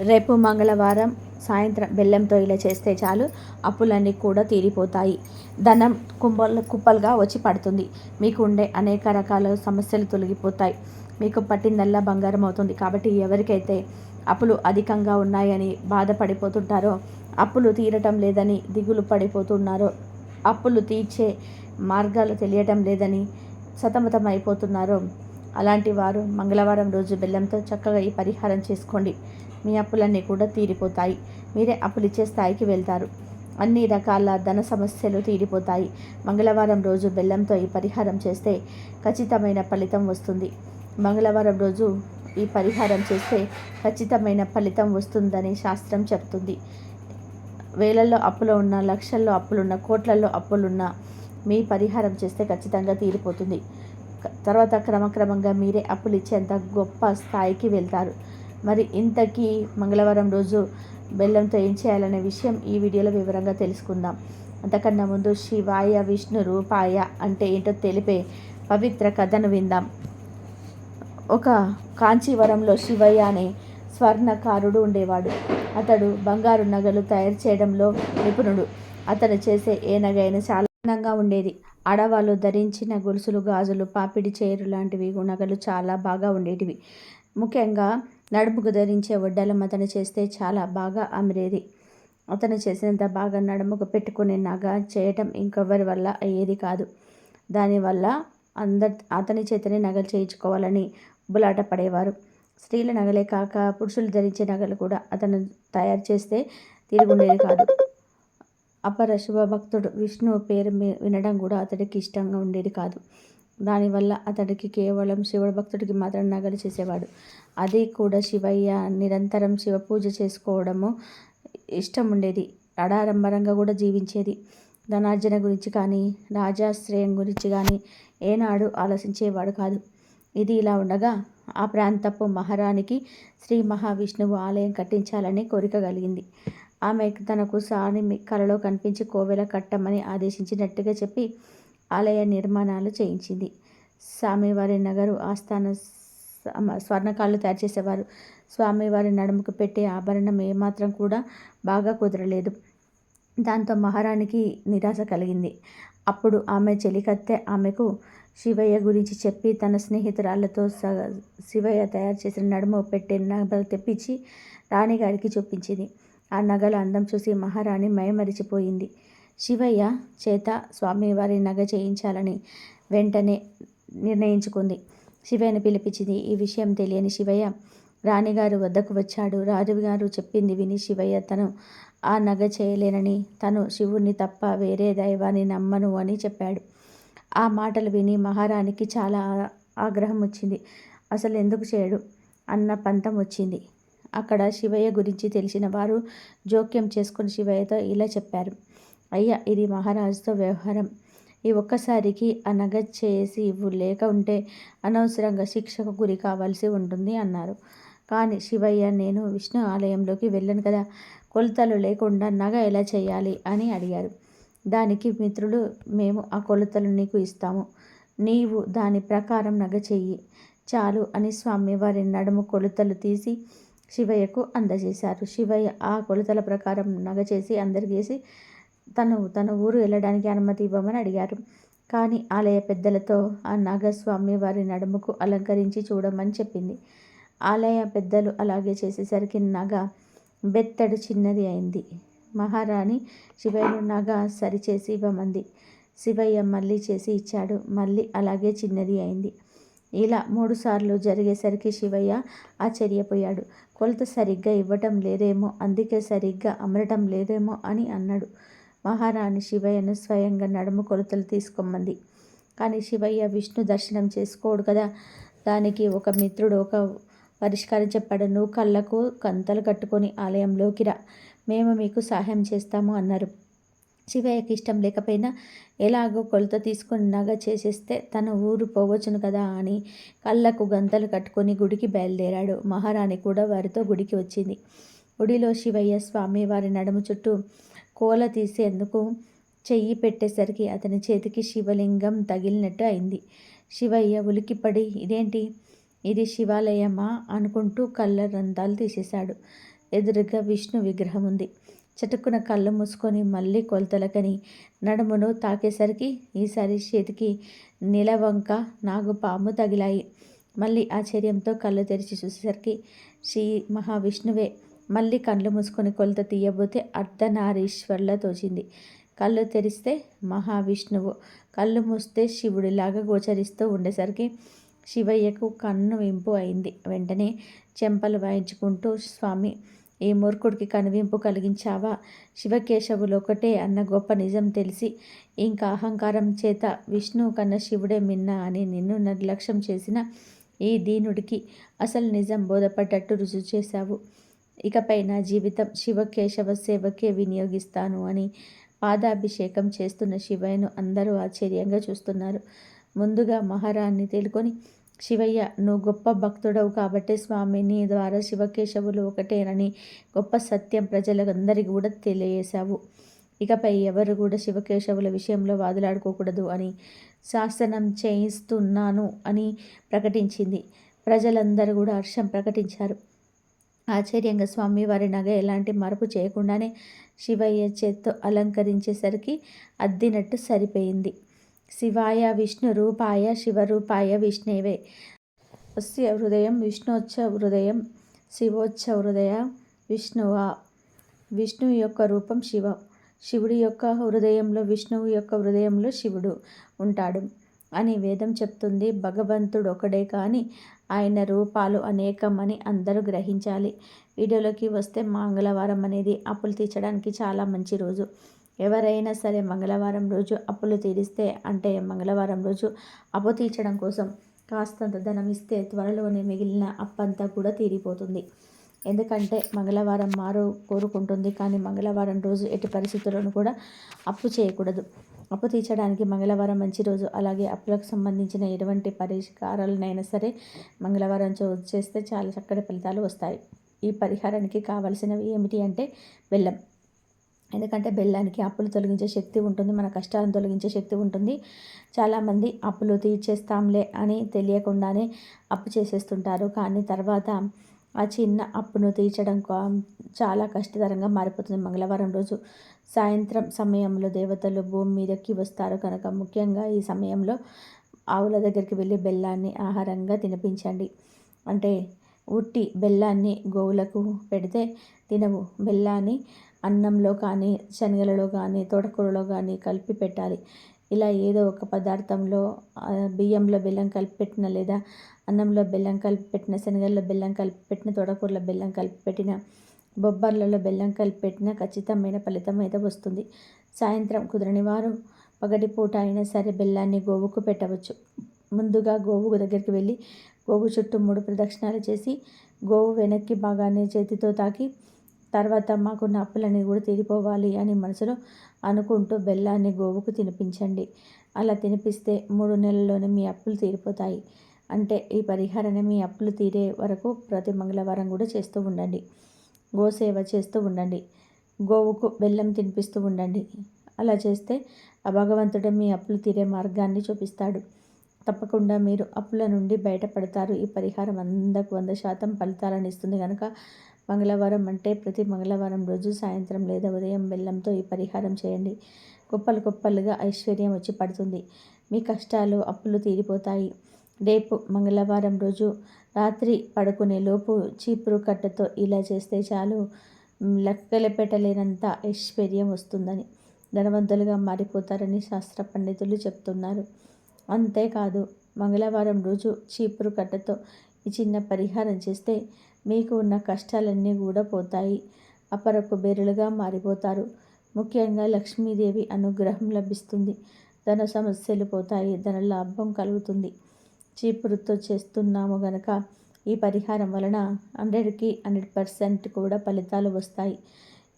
రేపు మంగళవారం సాయంత్రం బెల్లంతో ఇలా చేస్తే చాలు అప్పులన్నీ కూడా తీరిపోతాయి. ధనం కుంపలు కుప్పలుగా వచ్చి పడుతుంది. మీకు ఉండే అనేక రకాల సమస్యలు తొలగిపోతాయి. మీకు పట్టిందల్లా బంగారం అవుతుంది. కాబట్టి ఎవరికైతే అప్పులు అధికంగా ఉన్నాయని బాధపడిపోతుంటారో అప్పులు తీరటం లేదని దిగులు పడిపోతున్నారో అప్పులు తీర్చే మార్గాలు తెలియటం లేదని సతమతం అయిపోతున్నారో అలాంటి వారు మంగళవారం రోజు బెల్లంతో చక్కగా ఈ పరిహారం చేసుకోండి. మీ అప్పులన్నీ కూడా తీరిపోతాయి. మీరే అప్పులు ఇచ్చే స్థాయికి వెళ్తారు. అన్ని రకాల ధన సమస్యలు తీరిపోతాయి. మంగళవారం రోజు బెల్లంతో ఈ పరిహారం చేస్తే ఖచ్చితమైన ఫలితం వస్తుంది. మంగళవారం రోజు ఈ పరిహారం చేస్తే ఖచ్చితమైన ఫలితం వస్తుందని శాస్త్రం చెప్తుంది. వేలల్లో అప్పులు ఉన్న లక్షల్లో అప్పులున్న కోట్లలో అప్పులున్న మీ పరిహారం చేస్తే ఖచ్చితంగా తీరిపోతుంది. తర్వాత క్రమక్రమంగా మీరే అప్పులు ఇచ్చేంత గొప్ప స్థాయికి వెళ్తారు. మరి ఇంతకీ మంగళవారం రోజు బెల్లంతో ఏం చేయాలనే విషయం ఈ వీడియోలో వివరంగా తెలుసుకుందాం. అంతకన్నా ముందు శివాయ విష్ణు రూపాయ అంటే ఏంటో తెలిపే పవిత్ర కథను విందాం. ఒక కాంచీవరంలో శివయ్య అనే స్వర్ణకారుడు ఉండేవాడు. అతడు బంగారు నగలు తయారు చేయడంలో నిపుణుడు. అతను చేసే ఏ నగ అయినా చాలా అందంగా ఉండేది. ఆడవాళ్ళు ధరించిన గొలుసులు గాజులు పాపిడి చీరలు లాంటివి నగలు చాలా బాగా ఉండేటివి. ముఖ్యంగా నడుముకు ధరించే వడ్డలం అతను చేస్తే చాలా బాగా అమిరేది. అతను చేసినంత బాగా నడుముకు పెట్టుకునే నగ చేయటం ఇంకెవరి వల్ల అయ్యేది కాదు. దానివల్ల అందరి అతని చేతనే నగలు చేయించుకోవాలని బులాట పడేవారు. స్త్రీల నగలే కాక పురుషులు ధరించే నగలు కూడా అతను తయారు చేస్తే తిరుగుండేది కాదు. అపర శుభభక్తుడు విష్ణు పేరు వినడం కూడా అతడికి ఇష్టంగా ఉండేది కాదు. దానివల్ల అతడికి కేవలం శివుడు భక్తుడికి మాత్రం నగలు చేసేవాడు. అది కూడా శివయ్య నిరంతరం శివ పూజ చేసుకోవడము ఇష్టం ఉండేది అడారంభరంగా కూడా జీవించేది. ధనార్జన గురించి కానీ రాజాశ్రయం గురించి కానీ ఏనాడు ఆలోచించేవాడు కాదు. ఇది ఇలా ఉండగా ఆ ప్రాంతపు మహారాణికి శ్రీ మహావిష్ణువు ఆలయం కట్టించాలని కోరిక కలిగింది. ఆమె తనకు సాని కలలో కనిపించి కోవెల కట్టమని ఆదేశించినట్టుగా చెప్పి ఆలయ నిర్మాణాలు చేయించింది. స్వామివారి నగరు ఆస్థాన స్వర్ణకాళ్ళు తయారు చేసేవారు. స్వామివారి నడుముకు పెట్టే ఆభరణం ఏమాత్రం కూడా బాగా కుదరలేదు. దాంతో మహారాణికి నిరాశ కలిగింది. అప్పుడు ఆమె చెలికత్తె ఆమెకు శివయ్య గురించి చెప్పి తన స్నేహితురాళ్ళతో స శివయ్య తయారు చేసిన నడుము పెట్టే నగలు తెప్పించి రాణిగారికి చూపించింది. ఆ నగల అందం చూసి మహారాణి మైమరిచిపోయింది శివయ్య చేత స్వామివారి నగ చేయించాలని వెంటనే నిర్ణయించుకుంది. శివయ్యని పిలిపించింది. ఈ విషయం తెలియని శివయ్య రాణిగారు వద్దకు వచ్చాడు. రాజుగారు చెప్పింది విని శివయ్య తను ఆ నగ చేయలేనని తను శివుణ్ణి తప్ప వేరే దైవాన్ని నమ్మను అని చెప్పాడు. ఆ మాటలు విని మహారాణికి చాలా ఆగ్రహం వచ్చింది. అసలు ఎందుకు చేయడు? అన్న పంతం వచ్చింది. అక్కడ శివయ్య గురించి తెలిసిన వారు జోక్యం చేసుకుని శివయ్యతో ఇలా చెప్పారు. అయ్యా ఇది మహారాజుతో వ్యవహారం. ఈ ఒక్కసారికి ఆ నగ చేసి ఇవ్వు లేక ఉంటే అనవసరంగా శిక్షకు గురి కావాల్సి ఉంటుంది అన్నారు. కానీ శివయ్య నేను విష్ణు ఆలయంలోకి వెళ్ళను కదా కొలతలు లేకుండా నగ ఎలా చేయాలి అని అడిగారు. దానికి మిత్రులు మేము ఆ కొలతలు నీకు ఇస్తాము. నీవు దాని ప్రకారం నగ చెయ్యి. చాలు అని స్వామివారి నడుము కొలతలు తీసి శివయ్యకు అందజేశారు. శివయ్య ఆ కొలతల ప్రకారం నగ చేసి అందరికేసి తను తన ఊరు వెళ్ళడానికి అనుమతి ఇవ్వమని అడిగారు. కానీ ఆలయ పెద్దలతో ఆ నాగస్వామి వారి నడుముకు అలంకరించి చూడమని చెప్పింది. ఆలయ పెద్దలు అలాగే చేసేసరికి నగ బెత్తడు చిన్నది అయింది. మహారాణి శివయ్యను నగ సరిచేసి ఇవ్వమంది. శివయ్య మళ్ళీ చేసి ఇచ్చాడు. మళ్ళీ అలాగే చిన్నది అయింది. ఇలా మూడుసార్లు జరిగేసరికి శివయ్య ఆశ్చర్యపోయాడు. కొలత సరిగ్గా ఇవ్వటం లేదేమో అందుకే సరిగ్గా అమరటం లేదేమో అని అన్నాడు. మహారాణి శివయ్యను స్వయంగా నడుము కొలతలు తీసుకోమంది. కానీ శివయ్య విష్ణు దర్శనం చేసుకోడు కదా. దానికి ఒక మిత్రుడు ఒక పరిష్కారం చెప్పాడు. నువ్వు కళ్ళకు కంతలు కట్టుకొని ఆలయంలోకి రా. మేము మీకు సహాయం చేస్తాము అన్నారు. శివయ్యకి ఇష్టం లేకపోయినా ఎలాగో కొలత తీసుకొని నగ చేసేస్తే తన ఊరు పోవచ్చును కదా అని కళ్ళకు గంతలు కట్టుకొని గుడికి బయలుదేరాడు. మహారాణి కూడా వారితో గుడికి వచ్చింది. గుడిలో శివయ్య స్వామి వారి నడుము చుట్టూ కోల తీసేందుకు చెయ్యి పెట్టేసరికి అతని చేతికి శివలింగం తగిలినట్టు అయింది. శివయ్య ఉలికిపడి ఇదేంటి? ఇది శివాలయమా? అనుకుంటూ కళ్ళ రంధాలు తీసేశాడు. ఎదురుగా విష్ణు విగ్రహం ఉంది. చటుక్కున కళ్ళు మూసుకొని మళ్ళీ కొలతలకని నడుమును తాకేసరికి ఈసారి చేతికి నిలవంక నాగుపాము తగిలాయి. మళ్ళీ ఆశ్చర్యంతో కళ్ళు తెరిచి చూసేసరికి శ్రీ మహావిష్ణువే. మళ్ళీ కళ్ళు మూసుకొని కొలత తీయబోతే అర్ధనారీశ్వర్లా తోచింది. కళ్ళు తెరిస్తే మహావిష్ణువు కళ్ళు మూస్తే శివుడిలాగా గోచరిస్తూ ఉండేసరికి శివయ్యకు కన్ను వింపు అయింది. వెంటనే చెంపలు వాయించుకుంటూ స్వామి ఈ మూర్ఖుడికి కనువింపు కలిగించావా? శివకేశవులు ఒకటే అన్న గొప్ప నిజం తెలిసి ఇంకా అహంకారం చేత విష్ణువు కన్న శివుడే మిన్న అని నిన్ను నిర్లక్ష్యం చేసిన ఈ దీనుడికి అసలు నిజం బోధపడ్డట్టు రుజువు చేశావు. ఇకపై నా జీవితం శివకేశవ సేవకే వినియోగిస్తాను అని పాదాభిషేకం చేస్తున్న శివయ్యను అందరూ ఆశ్చర్యంగా చూస్తున్నారు. ముందుగా మహారాణ్ణి తేలుకొని శివయ్య నువ్వు గొప్ప భక్తుడవు కాబట్టి స్వామి నీ ద్వారా శివకేశవులు ఒకటేనని గొప్ప సత్యం ప్రజలందరికీ కూడా తెలియజేశావు. ఇకపై ఎవరు కూడా శివకేశవుల విషయంలో వాదులాడుకోకూడదు అని శాసనం చేయిస్తున్నాను అని ప్రకటించింది. ప్రజలందరూ కూడా హర్షం ప్రకటించారు. ఆశ్చర్యంగా స్వామి వారి నగ ఎలాంటి మార్పు చేయకుండానే శివయ్య చేత్తో అలంకరించేసరికి అద్దినట్టు సరిపోయింది. శివాయ విష్ణు రూపాయ శివరూపాయ విష్ణువే. అస్య హృదయం విష్ణోచ్చ హృదయం శివోచ్చ హృదయ విష్ణువా. విష్ణువు యొక్క రూపం శివ. శివుడి యొక్క హృదయంలో విష్ణువు యొక్క హృదయంలో శివుడు ఉంటాడు అని వేదం చెప్తుంది. భగవంతుడు ఒకడే కానీ ఆయన రూపాలు అనేకం అని అందరూ గ్రహించాలి. వీడియోలోకి వస్తే మంగళవారం అనేది అప్పులు తీర్చడానికి చాలా మంచి రోజు. ఎవరైనా సరే మంగళవారం రోజు అప్పులు తీరిస్తే అంటే మంగళవారం రోజు అప్పు తీర్చడం కోసం కాస్తంత ధనం ఇస్తే త్వరలోనే మిగిలిన అప్పంతా కూడా తీరిపోతుంది. ఎందుకంటే మంగళవారం మారు కోరుకుంటుంది కానీ మంగళవారం రోజు ఎట్టి పరిస్థితుల్లోనూ కూడా అప్పు చేయకూడదు. అప్పు తీర్చడానికి మంగళవారం మంచి రోజు అలాగే అప్పులకు సంబంధించిన ఎటువంటి పరిష్కారాలనైనా సరే మంగళవారం చేస్తే చాలా చక్కటి ఫలితాలు వస్తాయి. ఈ పరిహారానికి కావలసినవి ఏమిటి అంటే బెల్లం. ఎందుకంటే బెల్లానికి అప్పులు తొలగించే శక్తి ఉంటుంది మన కష్టాలను తొలగించే శక్తి ఉంటుంది. చాలామంది అప్పులు తీర్చేస్తాంలే అని తెలియకుండానే అప్పు చేసేస్తుంటారు. కానీ తర్వాత ఆ చిన్న అప్పును తీర్చడం చాలా కష్టతరంగా మారిపోతుంది. మంగళవారం రోజు సాయంత్రం సమయంలో దేవతలు భూమి మీదకి వస్తారు. కనుక ముఖ్యంగా ఈ సమయంలో ఆవుల దగ్గరికి వెళ్ళి బెల్లాన్ని ఆహారంగా తినిపించండి. అంటే ఉట్టి బెల్లాన్ని గోవులకు పెడితే తినవు. బెల్లాన్ని అన్నంలో కానీ శనగలలో కానీ తోటకూరలో కానీ కలిపి పెట్టాలి. ఇలా ఏదో ఒక పదార్థంలో బియ్యంలో బెల్లం కలిపి పెట్టిన లేదా అన్నంలో బెల్లం కలిపి పెట్టిన శనగల్లో బెల్లం కలిపి పెట్టిన తోటకూరలో బెల్లం కలిపి పెట్టిన బొబ్బర్లలో బెల్లం కలిపి పెట్టిన ఖచ్చితమైన ఫలితం అయితే వస్తుంది. సాయంత్రం కుదరని వారు పగటిపూట అయినా సరే బెల్లాన్ని గోవుకు పెట్టవచ్చు. ముందుగా గోవు దగ్గరికి వెళ్ళి గోవు చుట్టూ మూడు ప్రదక్షిణాలు చేసి గోవు వెనక్కి భాగాన్ని చేతితో తాకి తర్వాత మాకున్న అప్పులన్నీ కూడా తీరిపోవాలి అని మనసులో అనుకుంటూ బెల్లాన్ని గోవుకు తినిపించండి. అలా తినిపిస్తే మూడు నెలల్లోనే మీ అప్పులు తీరిపోతాయి. అంటే ఈ పరిహారాన్ని మీ అప్పులు తీరే వరకు ప్రతి మంగళవారం కూడా చేస్తూ ఉండండి. గోసేవ చేస్తూ ఉండండి. గోవుకు బెల్లం తినిపిస్తూ ఉండండి. అలా చేస్తే ఆ భగవంతుడే మీ అప్పులు తీరే మార్గాన్ని చూపిస్తాడు. తప్పకుండా మీరు అప్పుల నుండి బయటపడతారు. ఈ పరిహారం వందకు వంద శాతం ఫలితాలను ఇస్తుంది. కనుక మంగళవారం అంటే ప్రతి మంగళవారం రోజు సాయంత్రం లేదా ఉదయం బెల్లంతో ఈ పరిహారం చేయండి. కుప్పలు కుప్పలుగా ఐశ్వర్యం వచ్చి పడుతుంది. మీ కష్టాలు అప్పులు తీరిపోతాయి. రేపు మంగళవారం రోజు రాత్రి పడుకునే లోపు చీపురు కట్టతో ఇలా చేస్తే చాలు. లెక్కలు పెట్టలేనంత ఐశ్వర్యం వస్తుందని ధనవంతులుగా మారిపోతారని శాస్త్ర పండితులు చెప్తున్నారు. అంతేకాదు మంగళవారం రోజు చీపురు కట్టతో ఈ చిన్న పరిహారం చేస్తే మీకు ఉన్న కష్టాలన్నీ కూడా పోతాయి. అపర కుబేరులుగా మారిపోతారు. ముఖ్యంగా లక్ష్మీదేవి అనుగ్రహం లభిస్తుంది. ధన సమస్యలు పోతాయి. ధన లాభం కలుగుతుంది. చీపురుతో చేస్తున్నాము గనక ఈ పరిహారం వలన హండ్రెడ్కి హండ్రెడ్ పర్సెంట్ కూడా ఫలితాలు వస్తాయి.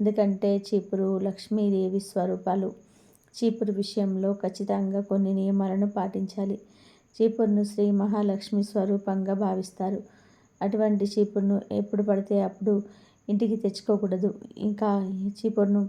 ఎందుకంటే చీపురు లక్ష్మీదేవి స్వరూపాలు చీపురు విషయంలో ఖచ్చితంగా కొన్ని నియమాలను పాటించాలి. చీపురును శ్రీ మహాలక్ష్మి స్వరూపంగా భావిస్తారు. అటువంటి చీపురును ఎప్పుడు పడితే అప్పుడు ఇంటికి తెచ్చుకోకూడదు. ఇంకా చీపురును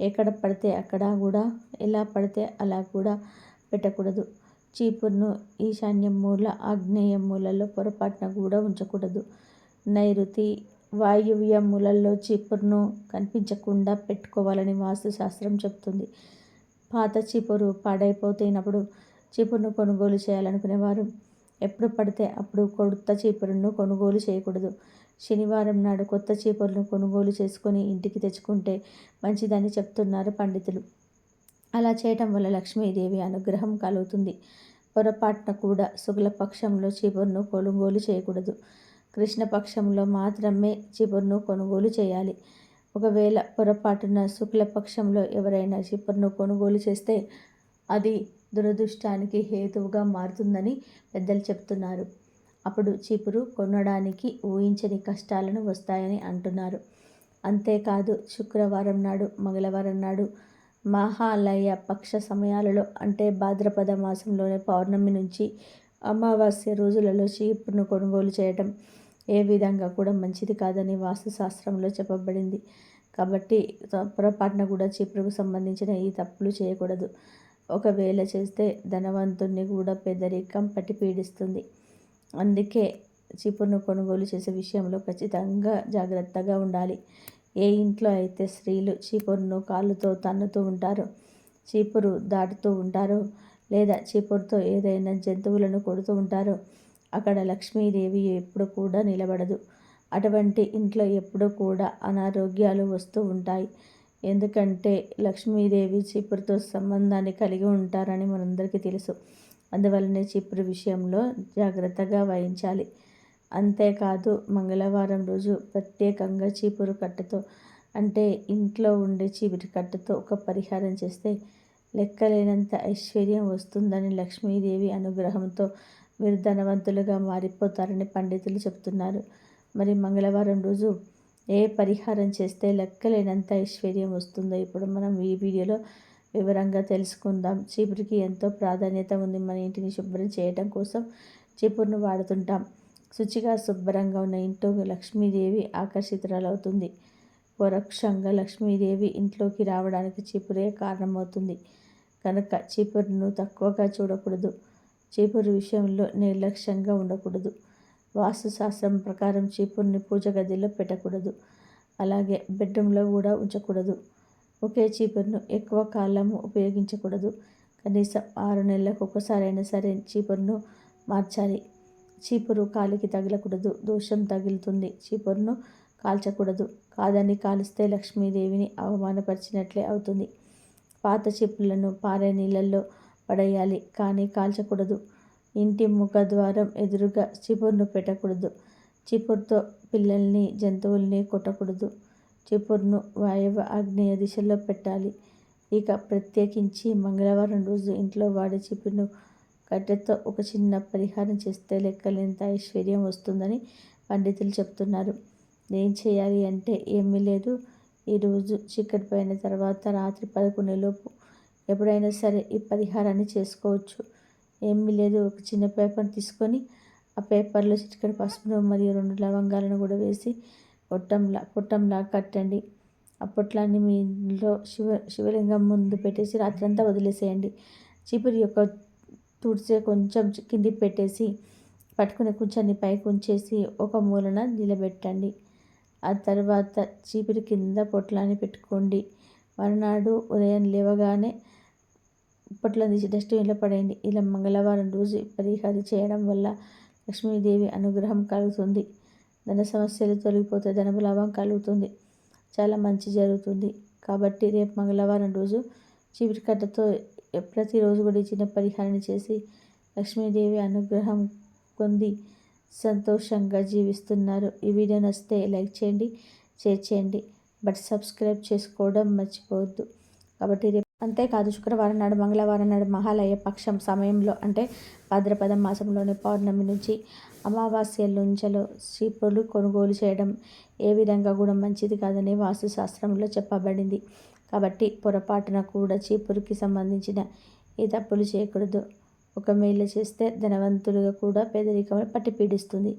ఎక్కడ పడితే అక్కడ కూడా ఎలా పడితే అలా కూడా పెట్టకూడదు. చీపురును ఈశాన్య మూల ఆగ్నేయ మూలలో పొరపాటున కూడా ఉంచకూడదు. నైరుతి వాయువ్య మూలల్లో చీపురును కనిపించకుండా పెట్టుకోవాలని వాస్తుశాస్త్రం చెప్తుంది పాత చీపురు పాడైపోతున్నప్పుడు చీపురును కొనుగోలు చేయాలనుకునేవారు. ఎప్పుడు పడితే అప్పుడు కొత్త చీపురును కొనుగోలు చేయకూడదు. శనివారం నాడు కొత్త చీపురును కొనుగోలు చేసుకొని ఇంటికి తెచ్చుకుంటే మంచిదని చెప్తున్నారు పండితులు. అలా చేయటం వల్ల లక్ష్మీదేవి అనుగ్రహం కలుగుతుంది. పొరపాటున కూడా శుక్లపక్షంలో చీపురును కొనుగోలు చేయకూడదు. కృష్ణపక్షంలో మాత్రమే చీపురును కొనుగోలు చేయాలి. ఒకవేళ పొరపాటున శుక్లపక్షంలో ఎవరైనా చీపురును కొనుగోలు చేస్తే అది దురదృష్టానికి హేతువుగా మారుతుందని పెద్దలు చెప్తున్నారు అప్పుడు చీపురు కొనడానికి ఊహించని కష్టాలను వస్తాయని అంటున్నారు. అంతేకాదు శుక్రవారం నాడు మంగళవారం నాడు మహాలయ పక్ష సమయాలలో అంటే భాద్రపద మాసంలోనే పౌర్ణమి నుంచి అమావాస్య రోజులలో చీపురును కొనుగోలు చేయటం ఏ విధంగా కూడా మంచిది కాదని వాస్తుశాస్త్రంలో చెప్పబడింది. కాబట్టి పొరపాటున కూడా చీపురుకు సంబంధించిన ఈ తప్పులు చేయకూడదు. ఒకవేళ చేస్తే ధనవంతుణ్ణి కూడా పెద్దరికం పట్టి పీడిస్తుంది. అందుకే చీపురును కొనుగోలు చేసే విషయంలో ఖచ్చితంగా జాగ్రత్తగా ఉండాలి. ఏ ఇంట్లో అయితే స్త్రీలు చీపురును కాళ్ళతో తన్నుతూ ఉంటారు చీపురు దాటుతూ ఉంటారు లేదా చీపురుతో ఏదైనా జంతువులను కొడుతూ ఉంటారు అక్కడ లక్ష్మీదేవి ఎప్పుడు కూడా నిలబడదు. అటువంటి ఇంట్లో ఎప్పుడు కూడా అనారోగ్యాలు వస్తూ ఉంటాయి. ఎందుకంటే లక్ష్మీదేవి చీపురుతో సంబంధాన్ని కలిగి ఉంటారని మనందరికీ తెలుసు. అందువలనే చీపురు విషయంలో జాగ్రత్తగా వహించాలి. అంతేకాదు మంగళవారం రోజు ప్రత్యేకంగా చీపురు కట్టతో అంటే ఇంట్లో ఉండే చీపురు కట్టతో ఒక పరిహారం చేస్తే లెక్కలేనంత ఐశ్వర్యం వస్తుందని లక్ష్మీదేవి అనుగ్రహంతో మీరు ధనవంతులుగా మారిపోతారని పండితులు చెప్తున్నారు మరి మంగళవారం రోజు ఏ పరిహారం చేస్తే లెక్కలేనంత ఐశ్వర్యం వస్తుందో ఇప్పుడు మనం ఈ వీడియోలో వివరంగా తెలుసుకుందాం. చీపురికి ఎంతో ప్రాధాన్యత ఉంది. మన ఇంటిని శుభ్రం చేయడం కోసం చీపురును వాడుతుంటాం. శుచిగా శుభ్రంగా ఉన్న ఇంట్లో లక్ష్మీదేవి ఆకర్షితురాలవుతుంది. పరోక్షంగా లక్ష్మీదేవి ఇంట్లోకి రావడానికి చీపురే కారణమవుతుంది. కనుక చీపురును తక్కువగా చూడకూడదు. చీపురు విషయంలో నిర్లక్ష్యంగా ఉండకూడదు. వాస్తుశాస్త్రం ప్రకారం చీపురుని పూజ గదిలో పెట్టకూడదు. అలాగే బెడ్రూమ్లో కూడా ఉంచకూడదు. ఒకే చీపురును ఎక్కువ కాలము ఉపయోగించకూడదు. కనీసం ఆరు నెలలకు ఒకసారైనా సరే చీపురును మార్చాలి. చీపురు కాలికి తగలకూడదు. దోషం తగులుతుంది. చీపురును కాల్చకూడదు. కాదని కాలిస్తే లక్ష్మీదేవిని అవమానపరిచినట్లే అవుతుంది. పాత చీపుర్లను పారే నీళ్ళల్లో పడేయాలి. కానీ కాల్చకూడదు. ఇంటి ముఖద్వారం ఎదురుగా చిపురును పెట్టకూడదు. చిపురుతో పిల్లల్ని జంతువుల్ని కొట్టకూడదు. చిపురును వాయువ ఆగ్నేయ దిశలో పెట్టాలి. ఇక ప్రత్యేకించి మంగళవారం రోజు ఇంట్లో వాడే చిపురును కట్టెతో ఒక చిన్న పరిహారం చేస్తే లెక్కలేంత ఐశ్వర్యం వస్తుందని పండితులు చెప్తున్నారు. ఏం చేయాలి అంటే ఏమీ లేదు. ఈరోజు చీకటి పోయిన తర్వాత రాత్రి పదకొండులోపు ఎప్పుడైనా సరే ఈ పరిహారాన్ని చేసుకోవచ్చు. ఏమీ లేదు. ఒక చిన్న పేపర్ తీసుకొని ఆ పేపర్లో చిటికెడు పసుపును మరియు రెండు లవంగాలను కూడా వేసి పొట్టంలా పొట్టంలా కట్టండి. ఆ పొట్లాన్ని మీ ఇంట్లో శివ శివలింగం ముందు పెట్టేసి రాత్రంతా వదిలేసేయండి. చీపురు యొక్క తుడిచే కొంచెం కింది పెట్టేసి పట్టుకునే కొంచెన్ని పైకి ఉంచేసి ఒక మూలన నిలబెట్టండి. ఆ తర్వాత చీపురు కింద పొట్లాన్ని పెట్టుకోండి. మరునాడు ఉదయం లేవగానే ఇప్పట్లో తీసి డస్ట్బిన్లో పడేయండి. ఇలా మంగళవారం రోజు పరిహారం చేయడం వల్ల లక్ష్మీదేవి అనుగ్రహం కలుగుతుంది. ధన సమస్యలు తొలగిపోతే ధనలాభం కలుగుతుంది. చాలా మంచి జరుగుతుంది. కాబట్టి రేపు మంగళవారం రోజు చీపిరికట్టతో ప్రతిరోజు కూడా చిన్న పరిహారం చేసి లక్ష్మీదేవి అనుగ్రహం పొంది సంతోషంగా జీవిస్తున్నారు. ఈ వీడియో నచ్చితే లైక్ చేయండి షేర్ చేయండి. బట్ సబ్స్క్రైబ్ చేసుకోవడం మర్చిపోవద్దు. కాబట్టి రేపు అంతేకాదు శుక్రవారం నాడు మంగళవారం నాడు మహాలయ పక్షం సమయంలో అంటే భాద్రపద మాసంలోని పౌర్ణమి నుంచి అమావాస్య లుంచలో చీపులు కొనుగోలు చేయడం ఏ విధంగా కూడా మంచిది కాదని వాస్తుశాస్త్రంలో చెప్పబడింది. కాబట్టి పొరపాటున కూడా చీపురుకి సంబంధించిన ఈ తప్పులు చేయకూడదు. ఒక చేస్తే ధనవంతులుగా కూడా పేదరికం పట్టి పీడిస్తుంది